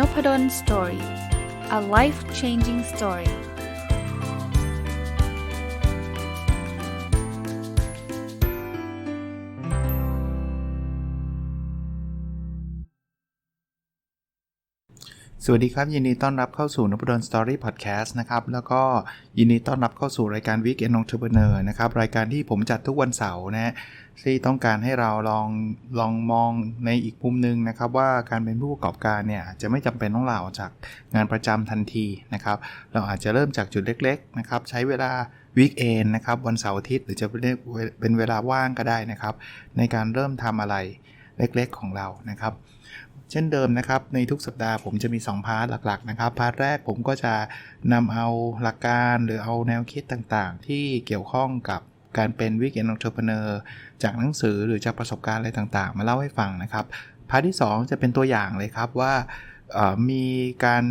n o p ด d o สตอรี่ a life changing story สวัสดีครับ ยินดีต้อนรับเข้าสู่นพดลสตอรี่พอดแคสต์นะครับ แล้วก็ยินดีต้อนรับเข้าสู่รายการ Week End Entrepreneur นะครับ รายการที่ผมจัดทุกวันเสาร์นะ ที่ต้องการให้เราลองลองมองในอีกมุมหนึ่งนะครับ ว่าการเป็นผู้ประกอบการเนี่ยจะไม่จำเป็นต้องลาออกจากงานประจำทันทีนะครับ เราอาจจะเริ่มจากจุดเล็กๆนะครับ ใช้เวลาวีคเอนนะครับวันเสาร์อาทิตย์หรือจะเป็นเวลาว่างก็ได้นะครับ ในการเริ่มทำอะไรเล็กๆของเรานะครับเช่นเดิมนะครับในทุกสัปดาห์ผมจะมี 2 พาร์ทหลักๆนะครับ พาร์ทแรกผมก็จะนำเอาหลักการหรือเอาแนวคิดต่างๆ ที่เกี่ยวข้องกับ การเป็นวิกเอนองเทอร์เพเนอร์จากหนังสือหรือจากประสบการณ์อะไรต่างๆ มาเล่าให้ฟังนะครับพาร์ทที่ 2 จะเป็นตัวอย่างเลยครับว่ามีการ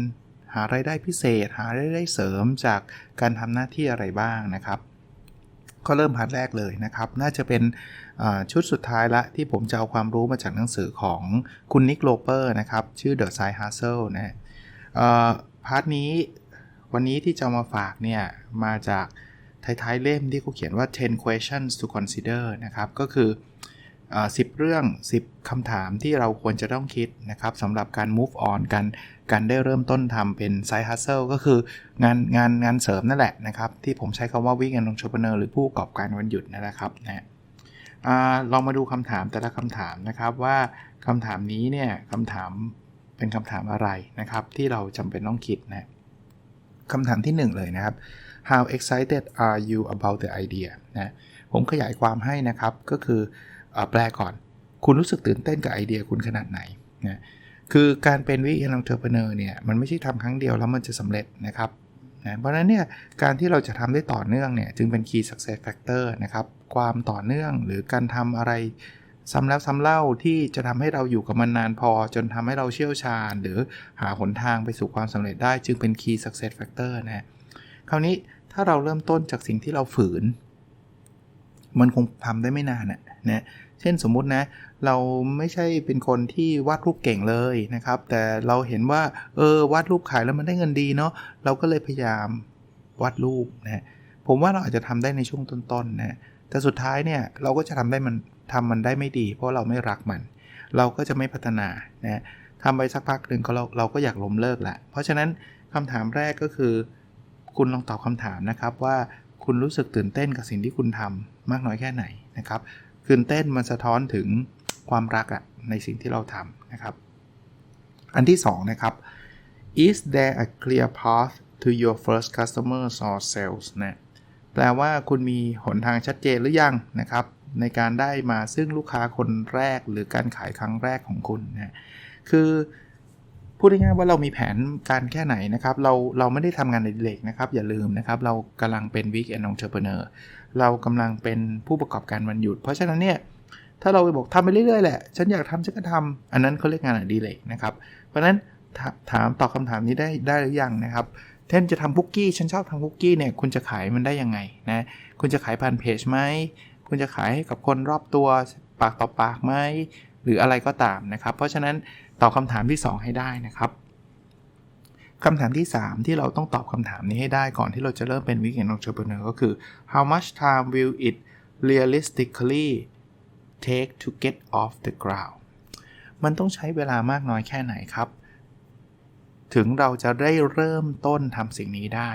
หารายได้พิเศษ หารายได้เสริมจากการทำหน้าที่อะไรบ้างนะครับ ก็เริ่มพาร์ทแรกเลยนะครับ น่าจะเป็นชุดสุดท้ายละที่ผมจะเอาความรู้มาจากหนังสือของคุณนิกโลเปอร์นะครับ ชื่อ The Side Hustle นะพาร์ทนี้วันนี้ที่จะมาฝากเนี่ย มาจาก ท้ายๆเล่มที่เขาเขียนว่า 10 questions to consider นะครับ ก็คือสิบเรื่อง 10คำถามที่เราควรจะต้องคิดนะครับสำหรับการ move on กันการได้เริ่มต้นทำเป็น side hustle ก็คืองานงานงานเสริมนั่นแหละนะครับ ที่ผมใช้คำว่า weekend entrepreneur หรือผู้ประกอบการวันหยุดนั่นแหละครับนะลองมาดูคำถามแต่ละคำถามนะครับว่าคำถามนี้เนี่ยคำถามเป็นคำถามอะไรนะครับ ที่เราจำเป็นต้องคิดนะคำถามที่ 1 เลยนะครับ how excited are you about the idea นะผมขยายความให้นะครับ ก็คืออแปลก่อน คุณรู้สึกตื่นเต้นกับไอเดียคุณขนาดไหนนะคือการเป็นวิเอนองเทอร์เพเนอร์เนี่ย มันไม่ใช่ทำครั้งเดียวแล้วมันจะสำเร็จนะครับนะเพราะฉะนั้นเนี่ย การที่เราจะทำได้ต่อเนื่องเนี่ย จึงเป็น key success factor นะครับ ความต่อเนื่องหรือการทำอะไรซ้ำแล้วซ้ำเล่าที่จะทำให้เราอยู่กับมันนานพอ จนทำให้เราเชี่ยวชาญ หรือหาหนทางไปสู่ความสำเร็จได้ จึงเป็น key success factor นะคราวนี้ ถ้าเราเริ่มต้นจากสิ่งที่เราฝืน มันคงทำได้ไม่นานนะนะเช่นสมมุตินะ เราไม่ใช่เป็นคนที่วาดรูปเก่งเลยนะครับ แต่เราเห็นว่าเออวาดรูปขายแล้วมันได้เงินดีเนาะเราก็เลยพยายามวาดรูปนะผมว่าเราอาจจะทำได้ในช่วงต้นๆนะแต่สุดท้ายเนี่ยเราก็จะทำได้มันทำมันได้ไม่ดี เพราะเราไม่รักมัน เราก็จะไม่พัฒนานะทำไปสักพักหนึ่งเราเราก็อยากล้มเลิกละเพราะฉะนั้นคำถามแรกก็คือ คุณลองตอบคำถามนะครับว่าคุณรู้สึกตื่นเต้นกับสิ่งที่คุณทำมากน้อยแค่ไหนนะครับตื่นเต้นมันสะท้อนถึงความรักอะในสิ่งที่เราทำนะครับ อันที่2นะครับ is there a clear path to your first customers or sales นะแปลว่าคุณมีหนทางชัดเจนหรือยังนะครับ ในการได้มาซึ่งลูกค้าคนแรกหรือการขายครั้งแรกของคุณนะคือ พูดง่ายๆว่าเรามีแผนการแค่ไหนนะครับ เราเราไม่ได้ทำงานในเด็กนะครับ อย่าลืมนะครับ เรากำลังเป็น week end entrepreneur เรากำลังเป็นผู้ประกอบการวันหยุด เพราะฉะนั้นเนี่ยถ้าเราไปบอกทำไปเรื่อยๆแหละ ฉันอยากทำฉันก็ทำอันนั้นเขาเรียกงานอดิเรกนะครับ เพราะฉะนั้นถามตอบคาถามนี้ได้ได้หรือยังนะครับเช่นจะทำคุกกี้ ฉันชอบทำคุกกี้เนี่ย คุณจะขายมันได้ยังไงนะ คุณจะขายผ่านเพจไหม คุณจะขายให้กับคนรอบตัวปากต่อปากไหม หรืออะไรก็ตามนะครับ เพราะฉะนั้น ตอบคำถามที่ 2 ให้ได้นะครับคำถามที่ 3 ที่เราต้องตอบคำถามนี้ให้ได้ก่อนที่เราจะเริ่มเป็น Weekend Entrepreneur ก็คือ how much time will it realistically take to get off the ground มันต้องใช้เวลามากน้อยแค่ไหนครับ ถึงเราจะได้เริ่มต้นทำสิ่งนี้ได้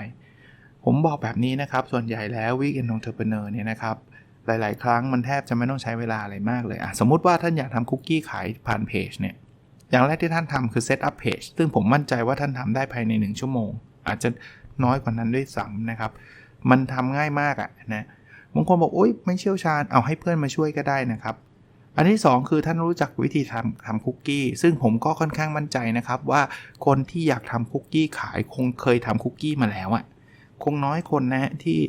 ผมบอกแบบนี้นะครับ ส่วนใหญ่แล้ว Weekend Entrepreneur เนี่ยนะครับ หลาย ๆ ครั้งมันแทบจะไม่ต้องใช้เวลาอะไรมากเลยอะสมมติว่าท่านอยากทำคุกกี้ขายผ่านเพจเนี่ย อย่างแรกที่ท่านทำคือ set up page ซึ่งผมมั่นใจว่าท่านทำได้ภายใน 1 ชั่วโมง อาจจะน้อยกว่านั้นด้วยซ้ำนะครับ มันทำง่ายมากอะนะบางคนบอกโอ๊ยไม่เชี่ยวชาญเอาให้เพื่อนมาช่วยก็ได้นะครับ อันที่ 2 คือท่านรู้จักวิธีทำทำคุกกี้ ซึ่งผมก็ค่อนข้างมั่นใจนะครับ ว่าคนที่อยากทำคุกกี้ขายคงเคยทำคุกกี้มาแล้วอะคงน้อยคนนะที่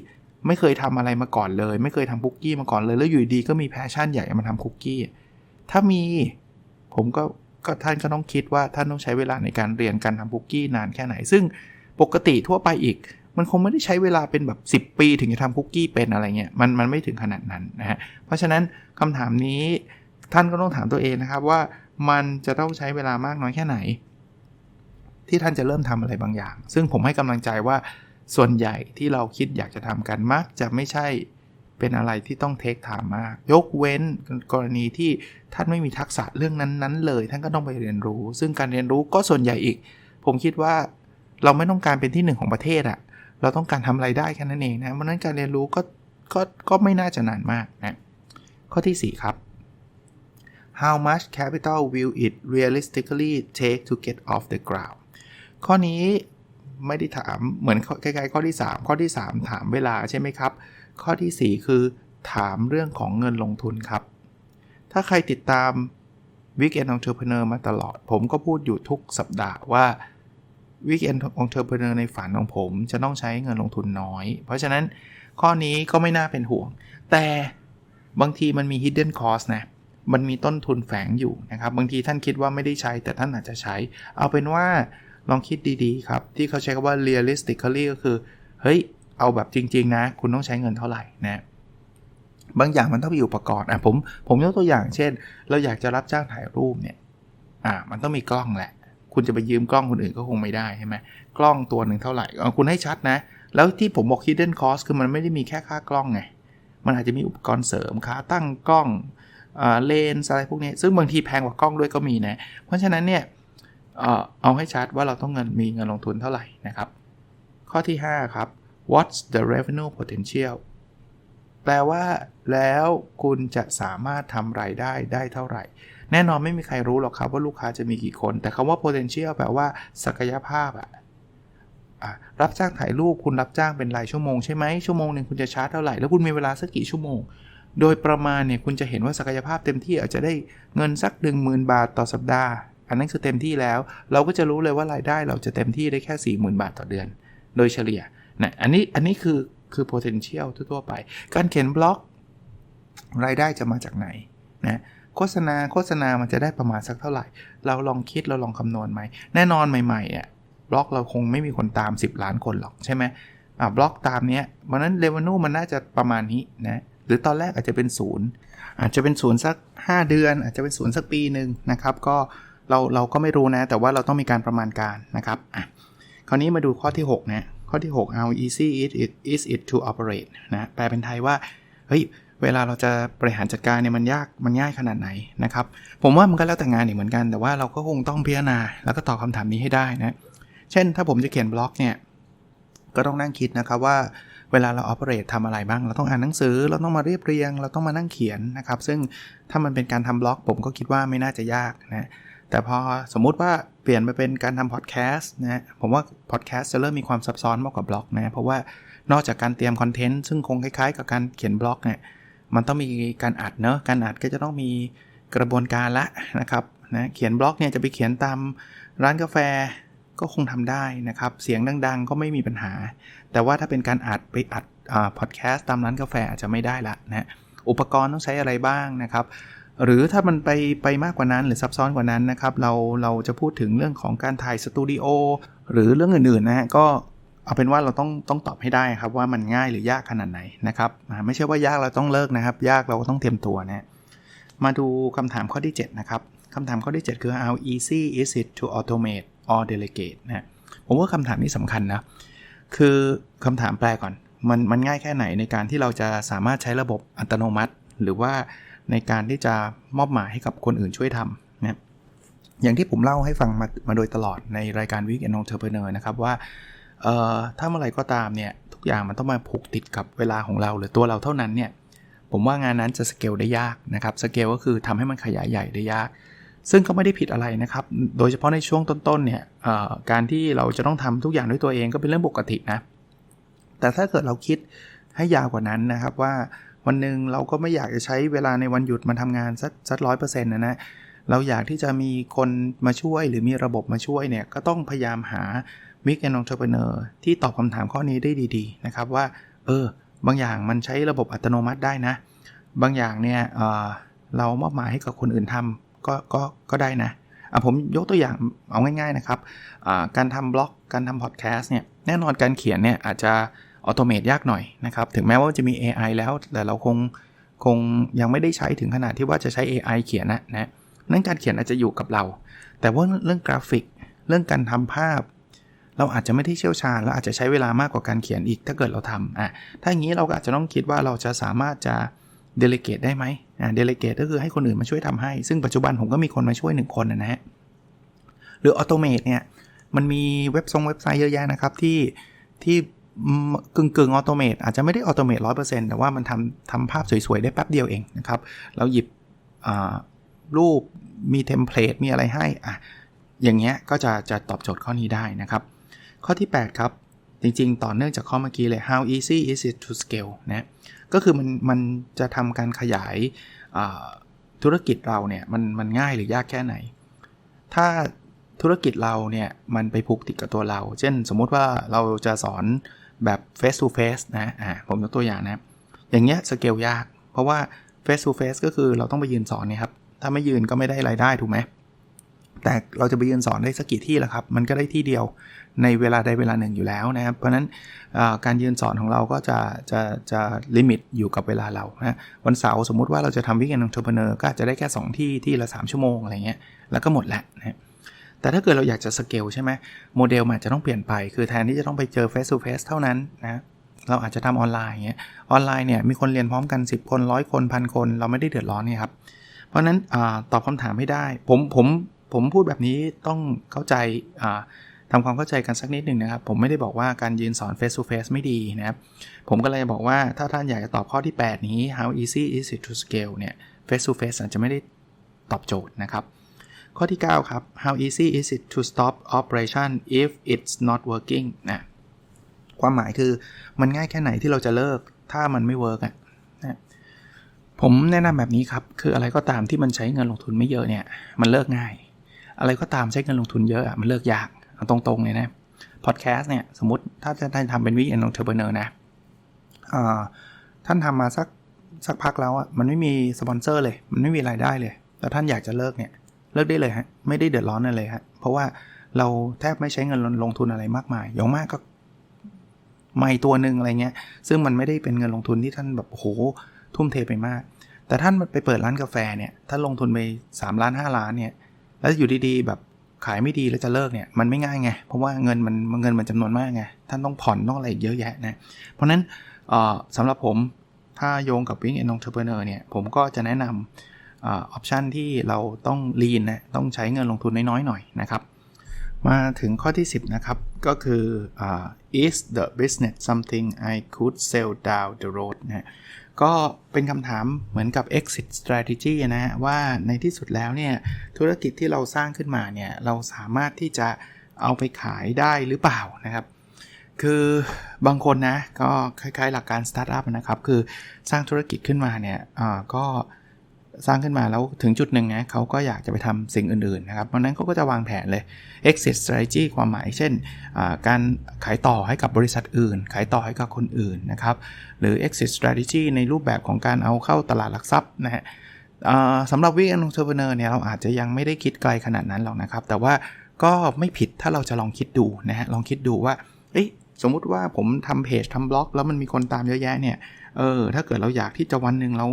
ไม่เคยทำอะไรมาก่อนเลย ไม่เคยทำคุกกี้มาก่อนเลย แล้วอยู่ดีก็มีแพชชั่นใหญ่มาทำคุกกี้ถ้ามีผมก็ ก็ท่านก็ต้องคิดว่าท่านต้องใช้เวลาในการเรียนการทำคุกกี้นานแค่ไหน ซึ่งปกติทั่วไปอีก มันคงไม่ได้ใช้เวลาเป็นแบบ 10 ปี ถึงจะทำคุกกี้เป็นอะไรเงี้ยมันมันไม่ถึงขนาดนั้นนะฮะเพราะฉะนั้นคำถามนี้ท่านก็ต้องถามตัวเองนะครับว่ามันจะต้องใช้เวลามากน้อยแค่ไหน ที่ท่านจะเริ่มทำอะไรบางอย่าง ซึ่งผมให้กำลังใจว่าส่วนใหญ่ที่เราคิดอยากจะทำกันมักจะไม่ใช่ เป็นอะไรที่ต้องเทคไทม์มาก ยกเว้นกรณีที่ท่านไม่มีทักษะเรื่องนั้นๆ เลย ท่านก็ต้องไปเรียนรู้ ซึ่งการเรียนรู้ก็ส่วนใหญ่อีก ผมคิดว่าเราไม่ต้องการเป็นที่หนึ่งของประเทศอะเราต้องการทำไรายได้แค่นั้นเองนะเพราะนั้นการเรียนรู้ก็ก็ก็ไม่น่าจะนานมากนะข้อที่ 4 ครับ how much capital will it realistically take to get off the ground ข้อนี้ไม่ได้ถามเหมือนใกล้ๆข้อที่ 3 ข้อที่ 3 ถามเวลาใช่ไหมครับ ข้อที่ 4 คือ ถามเรื่องของเงินลงทุนครับ ถ้าใครติดตาม Weekend Entrepreneur มาตลอด ผมก็พูดอยู่ทุกสัปดาห์ว่า Weekend Entrepreneur ในฝันของผมจะต้องใช้เงินลงทุนน้อย เพราะฉะนั้นข้อนี้ก็ไม่น่าเป็นห่วง แต่บางทีมันมี hidden cost นะ มันมีต้นทุนแฝงอยู่นะครับ บางทีท่านคิดว่าไม่ได้ใช้แต่ท่านอาจจะใช้ เอาเป็นว่าลองคิดดีๆครับ ที่เขาใช้คำว่า realistically ก็คือ เฮ้ย เอาแบบจริง ๆ นะ คุณต้องใช้เงินเท่าไหร่นะบางอย่างมันต้องมีอุปกรณ์อะผมผมยกตัวอย่างเช่น เราอยากจะรับจ้างถ่ายรูปเนี่ยอ่ามันต้องมีกล้องแหละ คุณจะไปยืมกล้องคนอื่นก็คงไม่ได้ใช่ไหมกล้องตัวหนึ่งเท่าไหร่คุณให้ชัดนะ แล้วที่ผมบอก hidden cost คือมันไม่ได้มีแค่ค่ากล้องไงมันอาจจะมีอุปกรณ์เสริมขาตั้งกล้องเลนส์อะไรพวกนี้ ซึ่งบางทีแพงกว่ากล้องด้วยก็มีนะ เพราะฉะนั้นเนี่ยเอาให้ชัดว่าเราต้องเงินมีเงินลงทุนเท่าไหร่นะครับ ข้อที่ 5 ครับ what's the revenue potential แปลว่าแล้วคุณจะสามารถทำรายได้ได้เท่าไหร่ แน่นอนไม่มีใครรู้หรอกครับว่าลูกค้าจะมีกี่คน แต่คำว่า potential แปลว่าศักยภาพอะรับจ้างถ่ายรูปคุณรับจ้างเป็นรายชั่วโมงใช่ไหมชั่วโมงหนึ่งคุณจะชาร์จเท่าไหร่ แล้วคุณมีเวลาสักกี่ชั่วโมง โดยประมาณเนี่ยคุณจะเห็นว่าศักยภาพเต็มที่อาจจะได้เงินสัก 1 0,000 บาทต่อสัปดาห์ อันนั้นคือเต็มที่แล้ว เราก็จะรู้เลยว่ารายได้เราจะเต็มที่ได้แค่ 40,000 บาทต่อเดือน โดยเฉลี่ย นะอันนี้อันนี้คือคือ potential ทั่วไป การเขียนบล็อก รายได้จะมาจากไหนนะโฆษณาโฆษณามันจะได้ประมาณสักเท่าไหร่ เราลองคิดเราลองคำนวณไหม แน่นอนใหม่ๆอะบล็อกเราคงไม่มีคนตาม 10 ล้านคนหรอกใช่ไหมอ่าบล็อกตามเนี้ยเพราะนั้นเรเวนูมันน่าจะประมาณนี้นะหรือตอนแรกอาจจะเป็นศูนย์อาจจะเป็นศูนย์สัก 5 เดือน อาจจะเป็นศูนย์สักปีหนึ่งนะครับ ก็เราเราก็ไม่รู้นะ แต่ว่าเราต้องมีการประมาณการนะครับอะคราวนี้มาดูข้อที่6นะ ข้อที่ 6 how easy it is it to operate นะแปลเป็นไทยว่า เฮ้ย เวลาเราจะบริหารจัดการเนี่ยมันยากมันง่ายขนาดไหนนะครับ ผมว่ามันก็แล้วแต่งานอีกเหมือนกัน แต่ว่าเราก็คงต้องพิจารณา แล้วก็ตอบคำถามนี้ให้ได้นะ เช่นถ้าผมจะเขียนบล็อกเนี่ย ก็ต้องนั่งคิดนะครับว่าเวลาเรา operate ทำอะไรบ้าง เราต้องอ่านหนังสือ เราต้องมาเรียบเรียง เราต้องมานั่งเขียนนะครับ ซึ่งถ้ามันเป็นการทำบล็อก ผมก็คิดว่าไม่น่าจะยากนะ แต่พอสมมุติว่าเปลี่ยนไปเป็นการทำพอดแคสต์นะผมว่าพอดแคสต์จะเริ่มมีความซับซ้อนมากกว่าบล็อกนะเพราะว่านอกจากการเตรียมคอนเทนต์ซึ่งคงคล้ายๆ กับการเขียนบล็อกเนี่ยมันต้องมีการอัดเนอะการอัดก็จะต้องมีกระบวนการละนะครับนะเขียนบล็อกเนี่ยจะไปเขียนตามร้านกาแฟก็คงทำได้นะครับ เสียงดัง ๆ ก็ไม่มีปัญหา แต่ว่าถ้าเป็นการอัดไปอัดพอดแคสต์ตามร้านกาแฟอาจจะไม่ได้ละนะอุปกรณ์ต้องใช้อะไรบ้างนะครับ หรือถ้ามันไปไปมากกว่านั้นหรือซับซ้อนกว่านั้นนะครับ เราเราจะพูดถึงเรื่องของการถ่ายสตูดิโอหรือเรื่องอื่นๆนะฮะก็เอาเป็นว่าเราต้องต้องตอบให้ได้ครับว่ามันง่ายหรือยากขนาดไหนนะครับไม่ใช่ว่ายากเราต้องเลิกนะครับ ยากเราก็ต้องเตรียมตัวนะมาดูคำถามข้อที่ 7 นะครับคำถามข้อที่ 7 คือ how easy is it to automate or delegate นะผมว่าคำถามนี้สำคัญนะคือคำถามแปลก่อน มันมันง่ายแค่ไหนในการที่เราจะสามารถใช้ระบบอัตโนมัติ หรือว่า ในการที่จะมอบหมายให้กับคนอื่นช่วยทำนะอย่างที่ผมเล่าให้ฟังมามาโดยตลอดในรายการ Week and Entrepreneur นะครับว่าถ้าเมื่อไรก็ตามเนี่ยทุกอย่างมันต้องมาผูกติดกับเวลาของเราหรือตัวเราเท่านั้นเนี่ยผมว่างานนั้นจะสเกลได้ยากนะครับสเกลก็คือทำให้มันขยายใหญ่ได้ยาก ซึ่งก็ไม่ได้ผิดอะไรนะครับ โดยเฉพาะในช่วงต้นๆเนี่ยการที่เราจะต้องทำทุกอย่างด้วยตัวเองก็เป็นเรื่องปกตินะแต่ถ้าเกิดเราคิดให้ยาวกว่านั้นนะครับว่า วันหนึ่งเราก็ไม่อยากจะใช้เวลาในวันหยุดมาทำงานสักสักร้อยเปอร์เซ็นต์นะนะเราอยากที่จะมีคนมาช่วยหรือมีระบบมาช่วยเนี่ย ก็ต้องพยายามหามิกแอนนองเทอร์เปเนอร์ที่ตอบคำถามข้อนี้ได้ดี ๆ นะครับว่า เออ บางอย่างมันใช้ระบบอัตโนมัติได้นะ บางอย่างเนี่ยเเรามอบหมายให้กับคนอื่นทำก็ก็ก็ได้นะะผมยกตัวอย่างเอาง่าย ๆ นะครับการทำบล็อกการทำพอดแคสต์เนี่ยแน่นอนการเขียนเนี่ยอาจจะ ออโตเมตยากหน่อยนะครับ ถึงแม้ว่าจะมี AI แล้ว แต่เราคงคงยังไม่ได้ใช้ถึงขนาดที่ว่าจะใช้ AI เขียนนะนะนั่นการเขียนอาจจะอยู่กับเรา แต่ว่าเรื่องกราฟิก เรื่องการทำภาพ เราอาจจะไม่ได้เชี่ยวชาญแล้วอาจจะใช้เวลามากกว่าการเขียนอีกถ้าเกิดเราทำอะถ้าอย่างนี้เราก็อาจจะต้องคิดว่าเราจะสามารถจะเดลิเกตได้ไหมอ่าเดลิเกตก็คือให้คนอื่นมาช่วยทำให้ ซึ่งปัจจุบันผมก็มีคนมาช่วย 1 คนนะฮะหรือออโตเมตเนี่ยมันมีเว็บทรงเว็บไซต์เยอะแยะนะครับที่ที่ กึ่งกึ่งออโตเมตอาจจะไม่ได้ออโตเมตร้อยเปอร์เซ็นต์แต่ว่ามันทำทำภาพสวย ๆ ได้แป๊บเดียวเองนะครับ เราหยิบรูปมีเทมเพลตมีอะไรให้อะอย่างเงี้ยก็จะจะตอบโจทย์ข้อนี้ได้นะครับ ข้อที่ 8 ครับ จริง ๆ ต่อเนื่องจากข้อเมื่อกี้เลย how easy is it to scale นะก็คือมันมันจะทำการขยายธุรกิจเราเนี่ยมันมันง่ายหรือยากแค่ไหน ถ้าธุรกิจเราเนี่ยมันไปผูกติดกับตัวเรา เช่นสมมุติว่าเราจะสอน แบบ face to face นะอ่าผมยกตัวอย่างนะ อย่างเงี้ยสเกลยาก เพราะว่า face to face ก็คือเราต้องไปยืนสอนเนี่ยครับ ถ้าไม่ยืนก็ไม่ได้รายได้ถูกไหมแต่เราจะไปยืนสอนได้สักกี่ที่ล่ะครับ มันก็ได้ที่เดียวในเวลาใดเวลาหนึ่งอยู่แล้วนะครับ เพราะนั้นการยืนสอนของเราก็จะจะจะลิมิตอยู่กับเวลาเรานะวันเสาร์สมมุติว่าเราจะทำวิกเอนองเทอร์เพเนอร์ก็จะได้แค่ 2 ที่ที่ละ 3 ชั่วโมงอะไรเงี้ยแล้วก็หมดล้วนะ แต่ถ้าเกิดเราอยากจะสเกลใช่ไหมโมเดลมันจะต้องเปลี่ยนไป คือแทนที่จะต้องไปเจอ face to face เท่านั้นนะเราอาจจะทำออนไลน์เงี้ยออนไลน์เนี่ยมีคนเรียนพร้อมกัน 10 คนร้อยคนพันคน เราไม่ได้เดือดร้อนเนี่ยครับ เพราะนั้นอตอบคำถามไม่ได้ ผมผมผมพูดแบบนี้ต้องเข้าใจทำความเข้าใจกันสักนิดหนึ่งนะครับ ผมไม่ได้บอกว่าการยืนสอน face to face ไม่ดีนะครับ ผมก็เลยบอกว่าถ้าท่านอยากจะตอบข้อที่ 8 นี้ how easy is it to scale เนี่ย face to face อาจจะไม่ได้ตอบโจทย์นะครับ ข้อที่ 9 ครับ how easy is it to stop operation if it's not working นะความหมายคือมันง่ายแค่ไหนที่เราจะเลิกถ้ามันไม่เวิร์กอะนะผมแนะนำแบบนี้ครับ คืออะไรก็ตามที่มันใช้เงินลงทุนไม่เยอะเนี่ย มันเลิกง่าย อะไรก็ตามใช้เงินลงทุนเยอะอะมันเลิกยากเอาตรงๆเลยนะพอดแคสต์เนี่ย สมมติถ้าจะได้ทำเป็นวิกแอนนองเทอร์เบเนอร์นะท่านทำมาสักสักพักแล้วอะมันไม่มีสปอนเซอร์เลย มันไม่มีรายได้เลยแล้วท่านอยากจะเลิกเนี่ย เลิกได้เลยฮะไม่ได้เดือดร้อนอะไรเลยฮะเพราะว่าเราแทบไม่ใช้เงินลงทุนอะไรมากมายอย่างมากก็ไม่ตัวหนึ่งอะไรเงี้ย ซึ่งมันไม่ได้เป็นเงินลงทุนที่ท่านแบบโหทุ่มเทไปมาก แต่ท่านไปเปิดร้านกาแฟเนี่ยท่านลงทุนไป3ล้าน 5 ล้านเนี่ยแล้วอยู่ดีๆแบบขายไม่ดีแล้วจะเลิกเนี่ยมันไม่ง่ายไงเพราะว่าเงินมันเงินมันจำนวนมากไงท่านต้องผ่อนต้องอะไรเยอะแยะนะเพราะนั้นสำหรับผมถ้าโยงกับวิ่งเอ็นองเทอร์เพเนอร์เนี่ยผมก็จะแนะนำ ออปชันที่เราต้องลีนนะต้องใช้เงินลงทุนน้อยๆหน่อยนะครับ มาถึงข้อที่ 10 นะครับ ก็คือ is the business something I could sell down the road นะก็เป็นคำถามเหมือนกับ exit strategy นะฮะว่าในที่สุดแล้วเนี่ย ธุรกิจที่เราสร้างขึ้นมาเนี่ย เราสามารถที่จะเอาไปขายได้หรือเปล่านะครับ คือบางคนนะ ก็คล้ายๆหลักการสตาร์ทอัพนะครับ คือสร้างธุรกิจขึ้นมาเนี่ยก็ สร้างขึ้นมาแล้วถึงจุดหนึ่งนะเขาก็อยากจะไปทำสิ่งอื่นๆนะครับเพราะนั้นเขาก็จะวางแผนเลย exit strategy ความหมายเช่น การขายต่อให้กับบริษัทอื่น ขายต่อให้กับคนอื่นนะครับหรือ exit strategy ในรูปแบบของการเอาเข้าตลาดหลักทรัพย์นะฮะสำหรับวิกอันเทอร์เบเนอร์เนี่ยเราอาจจะยังไม่ได้คิดไกลขนาดนั้นหรอกนะครับ แต่ว่าก็ไม่ผิดถ้าเราจะลองคิดดูนะฮะลองคิดดูว่าสมมุติว่าผมทำเพจทำบล็อก แล้วมันมีคนตามเยอะแยะเนี่ยเออถ้าเกิดเราอยากที่จะวันหนึ่งเรา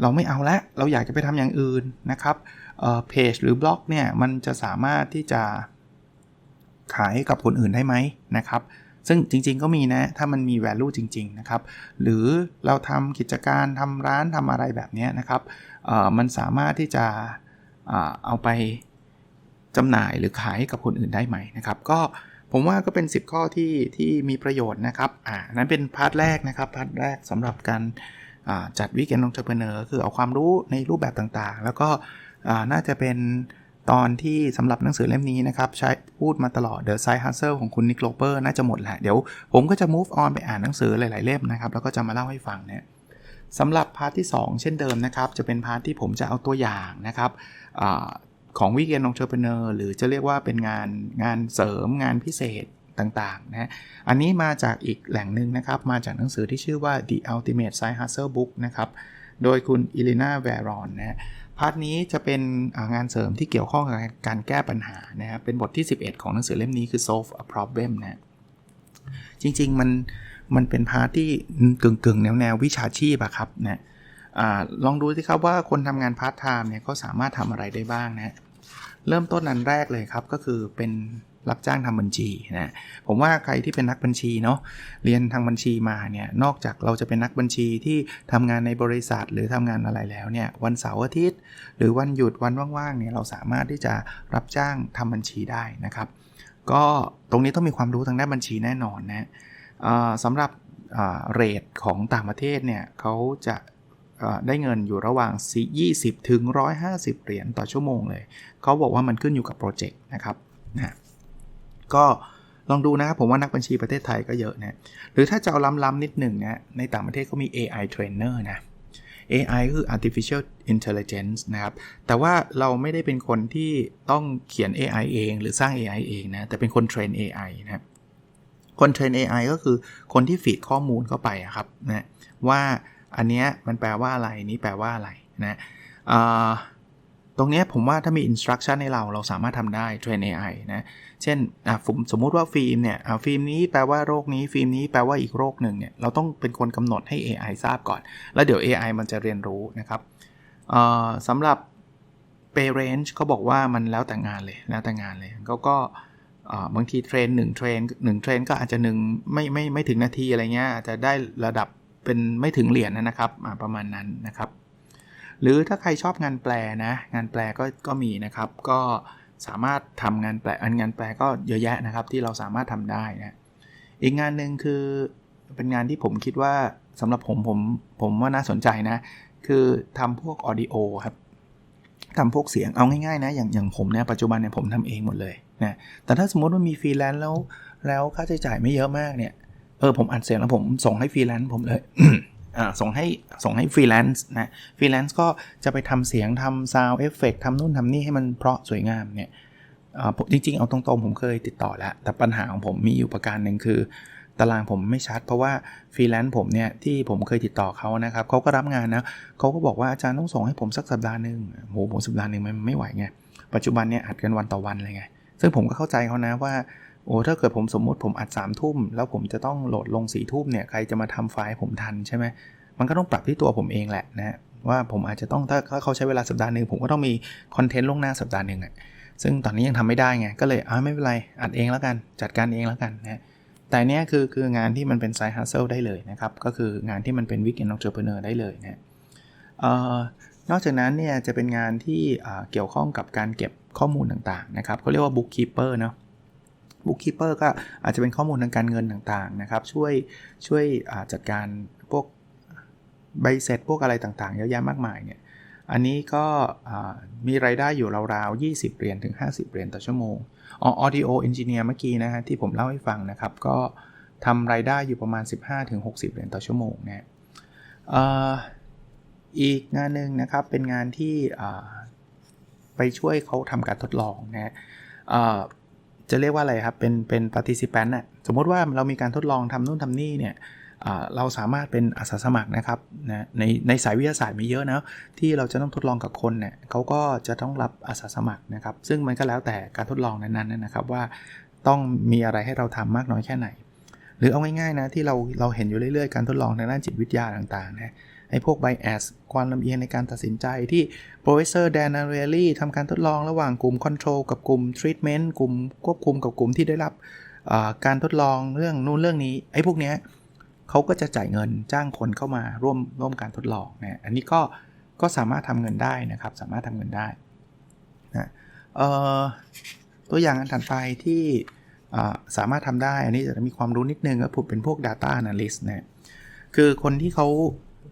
เราไม่เอาแล้วเราอยากจะไปทำอย่างอื่นนะครับเพจหรือบล็อกเนี่ยมันจะสามารถที่จะขายกับคนอื่นได้ไหมนะครับ ซึ่งจริงๆก็มีนะ ถ้ามันมี value จริง ๆ นะครับ หรือเราทำกิจการทำร้านทำอะไรแบบนี้นะครับมันสามารถที่จะเอาไปจำหน่ายหรือขายกับคนอื่นได้ไหมนะครับ ก็ผมว่าก็เป็น 10 ข้อที่ที่มีประโยชน์นะครับอ่านั้นเป็นพาร์ทแรกนะครับ พาร์ทแรกสำหรับการ จัดวิกเอนองเทอร์เพเนอร์คือเอาความรู้ในรูปแบบต่างๆ แล้วก็น่าจะเป็นตอนที่สำหรับหนังสือเล่มนี้นะครับ ใช้พูดมาตลอด The Side Hustle ของคุณนิกโลเปอร์น่าจะหมดแหละ เดี๋ยวผมก็จะ move on ไปอ่านหนังสือหลาย ๆ เล่มนะครับ แล้วก็จะมาเล่าให้ฟังเนี่ยสำหรับพาร์ทที่ 2 เช่นเดิมนะครับ จะเป็นพาร์ทที่ผมจะเอาตัวอย่างนะครับอของวิกเอนองเทอร์เพเนอร์หรือจะเรียกว่าเป็นงานงานเสริมงานพิเศษ ต่างๆนะอันนี้มาจากอีกแหล่งหนึ่งนะครับ มาจากหนังสือที่ชื่อว่า The Ultimate Side Hustle Book นะครับ โดยคุณอิลินาแวรอนนะพาร์ทนี้จะเป็นงานเสริมที่เกี่ยวข้องกับการแก้ปัญหานะครับ เป็นบทที่ 11 ของหนังสือเล่มนี้คือ solve a problem นะจริงๆ มันมันเป็นพาร์ทที่กึ่งๆ แนวแนววิชาชีพอะครับนะอลองดูสิครับว่าคนทำงานพาร์ทไทม์เนี่ยเขาสามารถทำอะไรได้บ้างนะเริ่มต้นอันแรกเลยครับก็คือเป็น รับจ้างทำบัญชีนะผมว่าใครที่เป็นนักบัญชีเนาะเรียนทางบัญชีมาเนี่ยนอกจากเราจะเป็นนักบัญชีที่ทำงานในบริษัทหรือทำงานอะไรแล้วเนี่ยวันเสาร์อาทิตย์ หรือวันหยุดวันว่างๆเนี่ยเราสามารถที่จะรับจ้างทำบัญชีได้นะครับ ก็ตรงนี้ต้องมีความรู้ทางด้านบัญชีแน่นอนนะสำหรับเรทของต่างประเทศเนี่ยเขาจะได้เงินอยู่ระหว่าง 20 ถึง 150 เหรียญต่อชั่วโมงเลย เขาบอกว่ามันขึ้นอยู่กับโปรเจกต์นะครับนะ ก็ลองดูนะครับผมว่านักบัญชีประเทศไทยก็เยอะนะหรือถ้าจะเอาล้ำๆนิดหนึ่งนะในต่างประเทศเขามี AI trainer นะ AI คือ artificial intelligence นะครับ แต่ว่าเราไม่ได้เป็นคนที่ต้องเขียน AI เอง หรือสร้าง AI เองนะ แต่เป็นคนเทรน AI นะคนเทรน AI ก็คือคนที่ฟีดข้อมูลเข้าไปครับนะว่าอันนี้มันแปลว่าอะไรนี้แปลว่าอะไรนะ ตรงนี้ผมว่าถ้ามี instruction ให้เราเราสามารถทำได้เทรน AI นะ เช่นสมมุติว่าฟิล์มเนี่ยฟิล์มนี้แปลว่าโรคนี้ฟิล์มนี้แปลว่าอีกโรคหนึ่งเนี่ยเราต้องเป็นคนกำหนดให้ AI ทราบก่อน แล้วเดี๋ยว AI มันจะเรียนรู้นะครับสำหรับ pay range เขาบอกว่ามันแล้วแต่งานเลยแล้วแต่งานเลยเขาก็บางทีเทรนหนึ่งเทรนหนึ่งเทรนก็อาจจะหนึ่งไม่ไม่ไม่ถึงนาทีอะไรเงี้ยอาจจะได้ระดับเป็นไม่ถึงเหรียญนนะครับประมาณนั้นนะครับ หรือถ้าใครชอบงานแปลนะ งานแปลก็ก็มีนะครับ ก็สามารถทำงานแปลอันงานแปลก็เยอะแยะนะครับ ที่เราสามารถทำได้นะอีกงานหนึ่งคือเป็นงานที่ผมคิดว่าสำหรับผมผมผมว่าน่าสนใจนะ คือทำพวกออดิโอครับทำพวกเสียงเอาง่ายๆนะอย่างอย่างผมเนี่ยปัจจุบันเนี่ยผมทำเองหมดเลยนะแต่ถ้าสมมติว่ามีฟรีแลนซ์แล้ว แล้วค่าใช้จ่ายไม่เยอะมากเนี่ยเออผมอัดเสียงแล้วผมส่งให้ฟรีแลนซ์ผมเลย ส่งให้ส่งให้ฟรีแลนซ์นะฟรีแลนซ์ก็จะไปทำเสียงทำซาวเอฟเฟกทำนู่นทำนี่ให้มันเพราะสวยงามเนี่ยจริงๆ เอาตรงๆ ผมเคยติดต่อแล้ว แต่ปัญหาของผมมีอยู่ประการหนึ่งคือ ตารางผมไม่ชัด เพราะว่าฟรีแลนซ์ผมเนี่ย ที่ผมเคยติดต่อเขานะครับเขาก็รับงานนะเขาก็บอกว่าอาจารย์ต้องส่งให้ผมสักสัปดาห์หนึ่งโหผมสัปดาห์หนึ่งมันไม่ไหวไงปัจจุบันเนี่ยอัดกันวันต่อวันเลยไงซึ่งผมก็เข้าใจเขานะว่า โอ้ถ้าเกิดผมสมมติผมอัด3ามทุ่มแล้วผมจะต้องโหลดลง4ี่ทุ่มเนี่ยใครจะมาทำไฟล์ผมทันใช่ไหมมันก็ต้องปรับที่ตัวผมเองแหละนะว่าผมอาจจะต้องถ้าเขาใช้เวลาสัปดาห์หนึ่งผมก็ต้องมีคอนเทนต์ล่วงหน้าสัปดาห์หนึ่งอะซึ่งตอนนี้ยังทำไม่ได้ไงก็เลยอ่าไม่เป็นไรอัดเองแล้วกันจัดการเองแล้วกันนะแต่เนี้ยคือคืองานที่มันเป็นไซด์ฮัสเซิลได้เลยนะครับก็คืองานที่มันเป็นวิกเอนนองเจอร์เพเนอร์ได้เลยนะนอกจากนั้นเนี่ยจะเป็นงานที่เกี่ยวข้องกับการเก็บข้อมูลต่างๆนะครับเขาเรียกว่าบุ๊กคีเปอร์เนาะ บุ๊กคีเปอร์ก็อาจจะเป็นข้อมูลทางการเงินต่างๆนะครับช่วยช่วยจัดการพวกใบเสร็จพวกอะไรต่างๆ เยอะแยะมากมายเนี่ยอันนี้ก็มีรายได้อยู่ราวๆ 20 เหรียญถึง 50 เหรียญต่อชั่วโมงอ๋อ audio engineer เมื่อกี้นะฮะที่ผมเล่าให้ฟังนะครับ ก็ทำรายได้อยู่ประมาณ 15-60เหรียญต่อชั่วโมงนะอีกงานหนึ่งนะครับเป็นงานที่ไปช่วยเขาทำการทดลองนะ จะเรียกว่าอะไรครับ เป็นเป็น participant น่ะสมมติว่าเรามีการทดลองทำนู่นทำนี่เนี่ยเราสามารถเป็นอาสาสมัครนะครับนะในในสายวิทยาศาสตร์มีเยอะนะที่เราจะต้องทดลองกับคนเนี่ยเขาก็จะต้องรับอาสาสมัครนะครับ ซึ่งมันก็แล้วแต่การทดลองนั้นๆนะครับว่าต้องมีอะไรให้เราทำมากน้อยแค่ไหน หรือเอาง่ายๆนะที่เราเราเห็นอยู่เรื่อยๆ การทดลองในด้านจิตวิทยาต่างๆนะ ไอ้พวก bias ความลำเอียงในการตัดสินใจที่ professor Dan Ariely ทำการทดลองระหว่างกลุ่ม control กับกลุ่ม treatment กลุ่มควบคุมกับกลุ่มที่ได้รับการทดลองเรื่องนู่นเรื่องนี้ ไอ้พวกเนี้ยเขาก็จะจ่ายเงินจ้างคนเข้ามาร่วมร่วมการทดลองนะอันนี้ก็ก็สามารถทำเงินได้นะครับ สามารถทำเงินได้นะตัวอย่างอันถัดไปที่สามารถทำได้ อันนี้จะมีความรู้นิดนึงก็ผมเป็นพวก Data Analyst นะคือคนที่เขา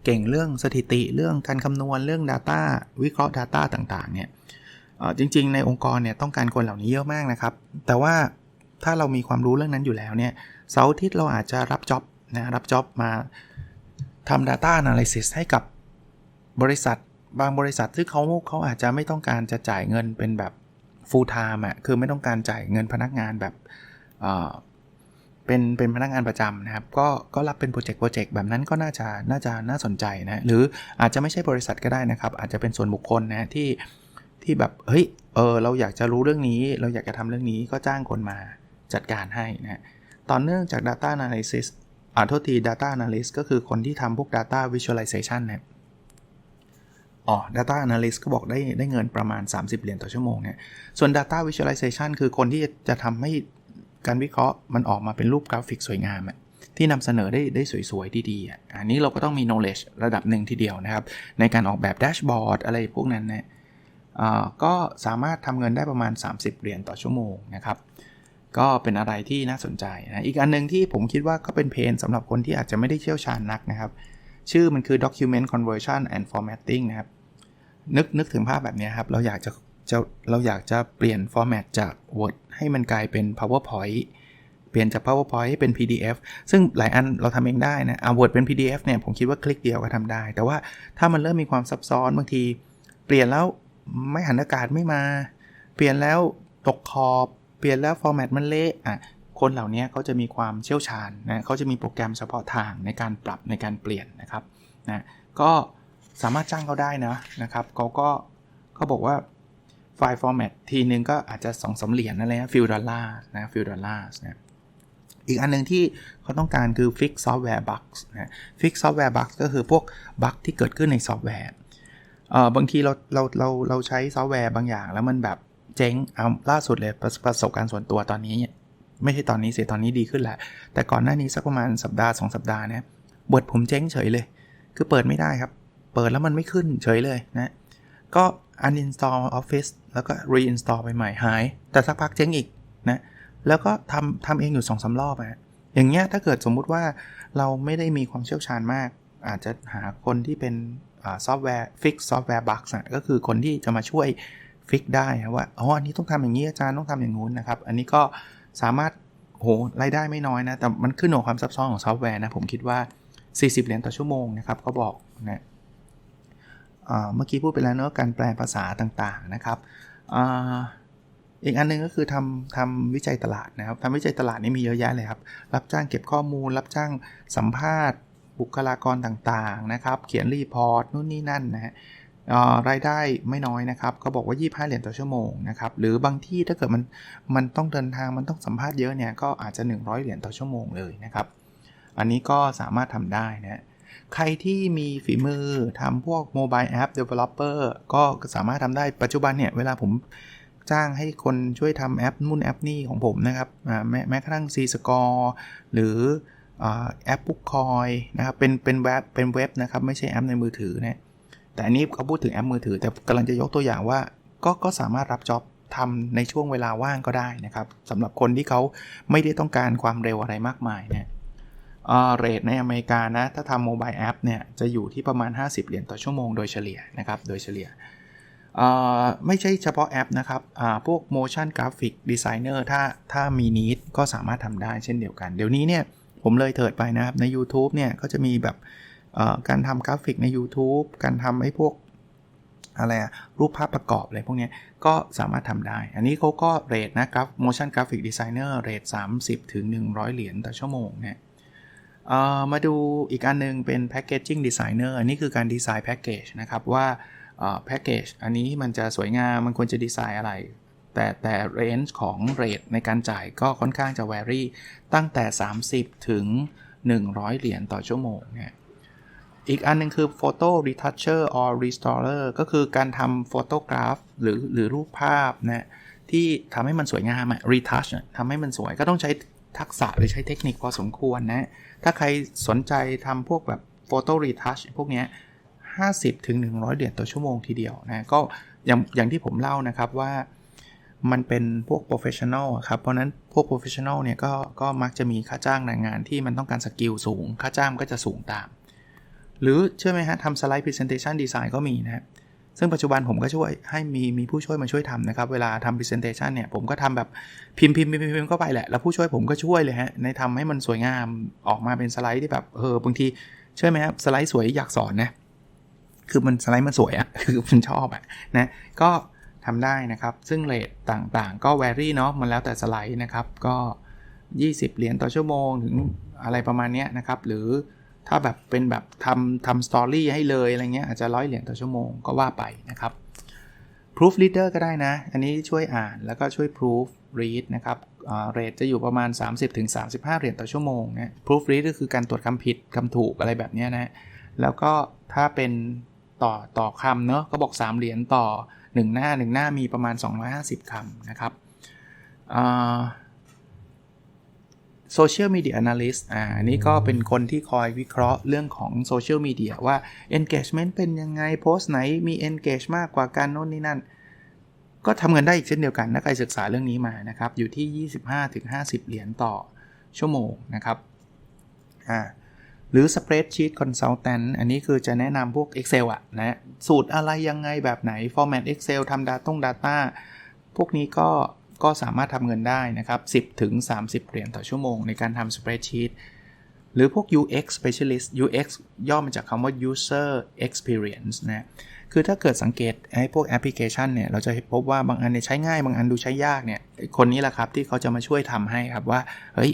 เก่งเรื่องสถิติเรื่องการคำนวณเรื่อง Data วิเคราะห์ Data ต่างๆเนี่ยจริง ๆ ในองค์กรเนี่ยต้องการคนเหล่านี้เยอะมากนะครับ แต่ว่าถ้าเรามีความรู้เรื่องนั้นอยู่แล้วเนี่ยเสาร์อาทิตย์เราอาจจะรับจ็อบนะรับจ็อบมาทำ Data Analysis ให้กับบริษัทบางบริษัทซึ่งเขาเขาอาจจะไม่ต้องการจะจ่ายเงินเป็นแบบ full time อะคือไม่ต้องการจ่ายเงินพนักงานแบบ เป็นเป็นพนักงานประจำนะครับ ก็ก็รับเป็นโปรเจกต์โปรเจกต์แบบนั้นก็น่าจะน่าจะน่าสนใจนะหรืออาจจะไม่ใช่บริษัทก็ได้นะครับ อาจจะเป็นส่วนบุคคลนะที่ที่แบบเฮ้ยเออเราอยากจะรู้เรื่องนี้ เราอยากจะทำเรื่องนี้ก็จ้างคนมาจัดการให้นะตอนเนื่องจาก Data Analysis อ่าโทษที Data Analyst ก็คือคนที่ทำพวก Data Visualization นะอ๋อ Data Analyst ก็บอกได้ได้เงินประมาณ 30 เหรียญต่อชั่วโมงเนี่ยส่วน Data Visualization คือคนที่จะทำให้ การวิเคราะห์มันออกมาเป็นรูปกราฟิกสวยงามที่นำเสนอได้ได้สวยๆ ดีๆ อันนี้เราก็ต้องมี knowledge ระดับหนึ่งทีเดียวนะครับ ในการออกแบบแดชบอร์ดอะไรพวกนั้นนะก็สามารถทำเงินได้ประมาณ 30 เหรียญต่อชั่วโมงนะครับ ก็เป็นอะไรที่น่าสนใจนะอีกอันนึงที่ผมคิดว่าก็เป็นเพนสำหรับคนที่อาจจะไม่ได้เชี่ยวชาญนักนะครับ ชื่อมันคือ document conversion and formatting นะครับ นึกนึกถึงภาพแบบนี้ครับ เราอยากจะ จะเราอยากจะเปลี่ยน format จาก Word ให้มันกลายเป็น PowerPoint เปลี่ยนจาก PowerPoint ให้เป็น PDF ซึ่งหลายอันเราทำเองได้นะเอา Word เป็น PDF เนี่ยผมคิดว่าคลิกเดียวก็ทำได้ แต่ว่าถ้ามันเริ่มมีความซับซ้อนบางที เปลี่ยนแล้วไม่หันอากาศไม่มา เปลี่ยนแล้วตกขอบ เปลี่ยนแล้วฟอร์แมตมันเละอะคนเหล่านี้เขาจะมีความเชี่ยวชาญนะเขาจะมีโปรแกรมเฉพาะทางในการปรับในการเปลี่ยนนะครับนะก็สามารถจ้างเขาได้นะนะครับเขาก็เขาบอกว่า ฟล์ฟอร์แมตทีนึงก็อาจจะ2อสเหรียญนั่นแหละฟิลดอลลาร์นะฟิลดอลลาร์นะอีกอันนึงที่เขาต้องการคือ Fix Software Bugs นะ Fix Software Bugs ก็คือพวกบั๊กที่เกิดขึ้นในซอฟต์แวร์เอ่อบางทีเราเราเราเราใช้ซอฟต์แวร์บางอย่าง แล้วมันแบบเจ๊งเอาล่าสุดเลยประประสบการณ์ส่วนตัวตอนนี้ ไม่ใช่ตอนนี้เสียตอนนี้ดีขึ้นแหละ แต่ก่อนหน้านี้สักประมาณสัปดาห์ 2 สัปดาห์นี่ยบทผมเจ๊งเฉยเลย คือเปิดไม่ได้ครับ เปิดแล้วมันไม่ขึ้นเฉยเลยนะก็ uninstall Office แล้วก็ reinstall ไปใหม่หาย แต่สักพักเจ๊งอีกนะ แล้วก็ทำทำเองอยู่2อสารอบอะอย่างเงี้ยถ้าเกิดสมมุติว่าเราไม่ได้มีความเชี่ยวชาญมาก อาจจะหาคนที่เป็นซอฟต์แวร์ฟิกซอฟต์แวร์บั๊กก็คือคนที่จะมาช่วยฟิกได้ว่าอ๋ออันนี้ต้องทำอย่างนี้อาจารย์ต้องทำอย่างงู้นนะครับ อันนี้ก็สามารถโหรายได้ไม่น้อยนะ แต่มันขึ้นอยู่ความซับซ้อนของซอฟต์แวร์นะ ผมคิดว่า 40 เหรียญต่อชั่วโมงนะครับเขาบอกนะ เมื่อกี้พูดไปแล้วเนอะการแปลภาษาต่างๆนะครับอีกอันนึงก็คือทำทำวิจัยตลาดนะครับทำวิจัยตลาดนี่มีเยอะแยะเลยครับ รับจ้างเก็บข้อมูล รับจ้างสัมภาษณ์ บุคลากรต่างๆนะครับ เขียนรีพอร์ตนู่นนี่นั่นนะฮะรายได้ไม่น้อยนะครับเขาบอกว่า 25 เหรียญต่อชั่วโมงนะครับหรือบางที่ถ้าเกิดมันมันต้องเดินทางมันต้องสัมภาษณ์เยอะเนี่ยก็อาจจะ 100 เหรียญต่อชั่วโมงเลยนะครับ อันนี้ก็สามารถทำได้นะ ใครที่มีฝีมือทำพวกโมบายแอปเดเวลลอปเปอร์ก็สามารถทำได้ปัจจุบันเนี่ย เวลาผมจ้างให้คนช่วยทำแอปนู่นแอปนี่ของผมนะครับ แม้แม้กระทั่ง C Score หรือแอปบุ๊กคอยนะครับ เป็นเป็นเว็บเป็นเว็บนะครับ ไม่ใช่แอปในมือถือนะแต่อันนี้เขาพูดถึงแอปมือถือ แต่กำลังจะยกตัวอย่างว่า ก็ก็สามารถรับจ็อบทำในช่วงเวลาว่างก็ได้นะครับสำหรับคนที่เขาไม่ได้ต้องการความเร็วอะไรมากมายเนี่ย เรทในอเมริกานะ ถ้าทำโมบายแอปเนี่ย จะอยู่ที่ประมาณ 50 เหรียญต่อชั่วโมงโดยเฉลี่ยนะครับ โดยเฉลี่ย ไม่ใช่เฉพาะแอปนะครับพวก motion graphic designer ถ้าถ้ามีนิดก็สามารถทำได้เช่นเดียวกัน เดี๋ยวนี้เนี่ย ผมเลยเถิดไปนะครับ ใน YouTube เนี่ย ก็จะมีแบบการทำกราฟิกใน YouTube การทำให้พวกอะไรรูปภาพประกอบอะไรพวกนี้ก็สามารถทำได้ อันนี้เขาก็เรทนะครับ motion graphic designer เรท30 ถึง 100 เหรียญต่อชั่วโมงเนี่ย มาดูอีกอันนึงเป็น packaging designer อันนี้คือการดีไซน์แพ็กเกจนะครับว่าแพ็กเกจอันนี้มันจะสวยงามมันควรจะดีไซน์อะไร แต่แต่เรนจ์ของเรทในการจ่ายก็ค่อนข้างจะแวรี่ตั้งแต่ 30 ถึง 100 เหรียญต่อชั่วโมงเนี่ยอีกอันนึงคือ Photo Retoucher or Restorer ก็คือการทำโฟโตกราฟหรือหรือรูปภาพนะที่ทำให้มันสวยงามอะ retouch ทำให้มันสวยก็ต้องใช้ทักษะหรือใช้เทคนิคพอสมควรนะ ถ้าใครสนใจทำพวกแบบ Photo Retouch พวกนี้50ถึง100 เหรียญต่อชั่วโมงทีเดียวนะก็อย่างอย่างที่ผมเล่านะครับว่ามันเป็นพวก professional ครับ เพราะนั้นพวก professional เนี่ยก็ก็มักจะมีค่าจ้างในงานที่มันต้องการสกิลสูง ค่าจ้างก็จะสูงตาม หรือเชื่อไหมฮะทำสไลด์ presentation design ก็มีนะ ซึ่งปัจจุบันผมก็ช่วยให้มีมีผู้ช่วยมาช่วยทำนะครับ เวลาทำ presentation เนี่ย ผมก็ทำแบบพิมพ์พิมพ์พิมพ์พิมพ์เข้าไปแหละ แล้วผู้ช่วยผมก็ช่วยเลยฮะในทำให้มันสวยงามออกมาเป็นสไลด์ที่แบบเออบางทีเชื่อไหมครับสไลด์สวยอยากสอนนะคือมันสไลด์มันสวยอะคือมันชอบอะนะก็ทำได้นะครับ ซึ่งเรทต่างๆ ก็แวรี่เนาะมันแล้วแต่สไลด์นะครับก็ 20 เหรียญต่อชั่วโมงถึงอะไรประมาณนี้นะครับ หรือ ถ้าแบบเป็นแบบทำทำสตอรี่ให้เลยอะไรเงี้ยอาจจะร้อยเหรียญต่อชั่วโมงก็ว่าไปนะครับ proof reader ก็ได้นะ อันนี้ช่วยอ่านแล้วก็ช่วย proof read นะครับเรทจะอยู่ประมาณ 30-35 เหรียญต่อชั่วโมงนะ proof read ก็คือการตรวจคำผิดคำถูกอะไรแบบนี้นะ แล้วก็ถ้าเป็นต่อต่อคำเนอะก็บอก 3 เหรียญต่อ 1 หน้า 1 หน้ามีประมาณ 250 คำนะครับ โซเชียลมีเดีย analyst อ่านนี้ก็เป็นคนที่คอยวิเคราะห์เรื่องของโซเชียลมีเดียว่า engagement เป็นยังไงโพสต์ไหนมี engage มากกว่ากันโน่นนี่นั่น ก็ทำเงินได้อีกเช่นเดียวกันถ้าใครศึกษาเรื่องนี้มานะครับ อยู่ที่ 25-50 เหรียญต่อชั่วโมงนะครับอ่าหรือ Spreadsheet Consultant อันนี้คือจะแนะนำพวก Excel อะนะสูตรอะไรยังไงแบบไหน Format Excel ทำ Data Data พวกนี้ก็ ก็สามารถทำเงินได้นะครับ 10ถึง30 เหรียญต่อชั่วโมงในการทำ Spreadsheet หรือพวก UX Specialist UX ย่อมาจากคำว่า User Experience นะ คือถ้าเกิดสังเกตไอ้พวกแอปพลิเคชันเนี่ย เราจะพบว่าบางอันเนี่ยใช้ง่าย บางอันดูใช้ยากเนี่ย คนนี้แหละครับที่เขาจะมาช่วยทำให้ครับว่า เฮ้ย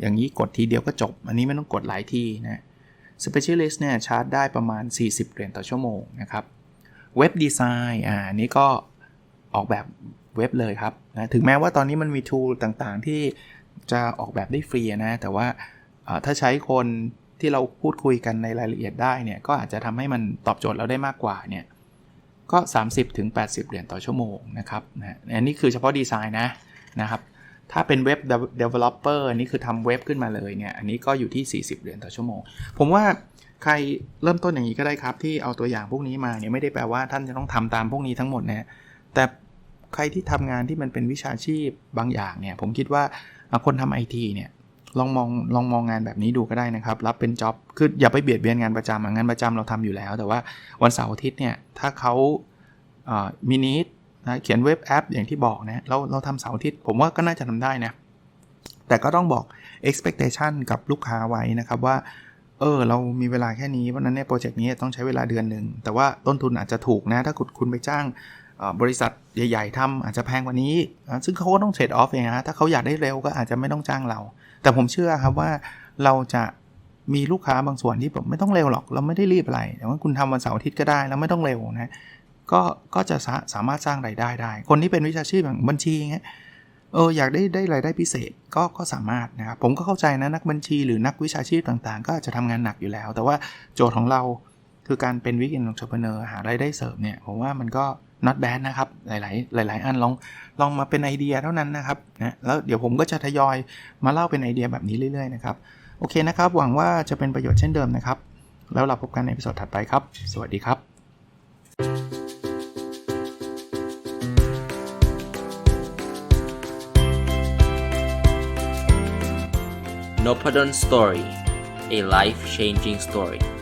อย่างนี้กดทีเดียวก็จบ อันนี้ไม่ต้องกดหลายทีนะ Specialist เนี่ยชาร์จได้ประมาณ 40 เหรียญต่อชั่วโมงนะครับ เว็บดีไซน์ อ่า นี้ก็ออกแบบ เว็บเลยครับนะถึงแม้ว่าตอนนี้มันมี tool ต่างๆ ที่จะออกแบบได้ฟรีนะแต่ว่าถ้าใช้คนที่เราพูดคุยกันในรายละเอียดได้เนี่ยก็อาจจะทำให้มันตอบโจทย์เราได้มากกว่าเนี่ยก็30-80ถึง80 เหรียญต่อชั่วโมงนะครับนะอันนี้คือเฉพาะดีไซน์นะนะครับ ถ้าเป็นเว็บ developer อันนี้คือทำเว็บขึ้นมาเลยเนี่ย อันนี้ก็อยู่ที่ 40 เหรียญต่อชั่วโมง ผมว่าใครเริ่มต้นอย่างนี้ก็ได้ครับ ที่เอาตัวอย่างพวกนี้มาเนี่ยไม่ได้แปลว่าท่านจะต้องทำตามพวกนี้ทั้งหมดนะแต่ ใครที่ทำงานที่มันเป็นวิชาชีพบางอย่างเนี่ย ผมคิดว่าคนทำไอทีเนี่ยลองมองลองมองงานแบบนี้ดูก็ได้นะครับ รับเป็นจ็อบคืออย่าไปเบียดเบียนงานประจำงานประจำเราทำอยู่แล้ว แต่ว่าวันเสาร์อาทิตย์เนี่ยถ้าเขามินิทนะเขียนเว็บแอปอย่างที่บอกนะเราเราทำเสาร์อาทิตย์ผมว่าก็น่าจะทำได้นะแต่ก็ต้องบอก expectation กับลูกค้าไว้นะครับว่าเออเรามีเวลาแค่นี้เพราะนั้นเนี่ยโปรเจกต์นี้ต้องใช้เวลาเดือนหนึ่งแต่ว่าต้นทุนอาจจะถูกนะ ถ้าคุณคุณไปจ้าง บริษัทใหญ่ ๆทำอาจจะแพงกว่านี้ ซึ่งเขาก็ต้องเทรดออฟเองนะถ้าเขาอยากได้เร็วก็อาจจะไม่ต้องจ้างเรา แต่ผมเชื่อครับว่าเราจะมีลูกค้าบางส่วนที่แบบไม่ต้องเร็วหรอก เราไม่ได้รีบอะไร แต่ว่าคุณทำวันเสาร์อาทิตย์ก็ได้แล้วไม่ต้องเร็วนะก็ก็จะสาสามารถสร้างรายได้ได้ คนที่เป็นวิชาชีพอย่างบัญชีเงี้ยเอออยากได้ได้รายได้พิเศษก็ก็สามารถนะครับผมก็เข้าใจนะนักบัญชีหรือนักวิชาชีพต่างๆ ก็จจะทำงานหนักอยู่แล้ว แต่ว่าโจทย์ของเราคือการเป็นวิกเอนองค์ประกอบหารายได้เสริมเนี่ยผมว่ามันก็ not bad นะครับ หลาย ๆ หลาย ๆ อันลองลองมาเป็นไอเดียเท่านั้นนะครับนะแล้วเดี๋ยวผมก็จะทยอยมาเล่าเป็นไอเดียแบบนี้เรื่อย ๆ นะครับ โอเคนะครับ หวังว่าจะเป็นประโยชน์เช่นเดิมนะครับ แล้วเราพบกันในพิสดถัดไปครับ สวัสดีครับ n o p a d o n Story a life changing story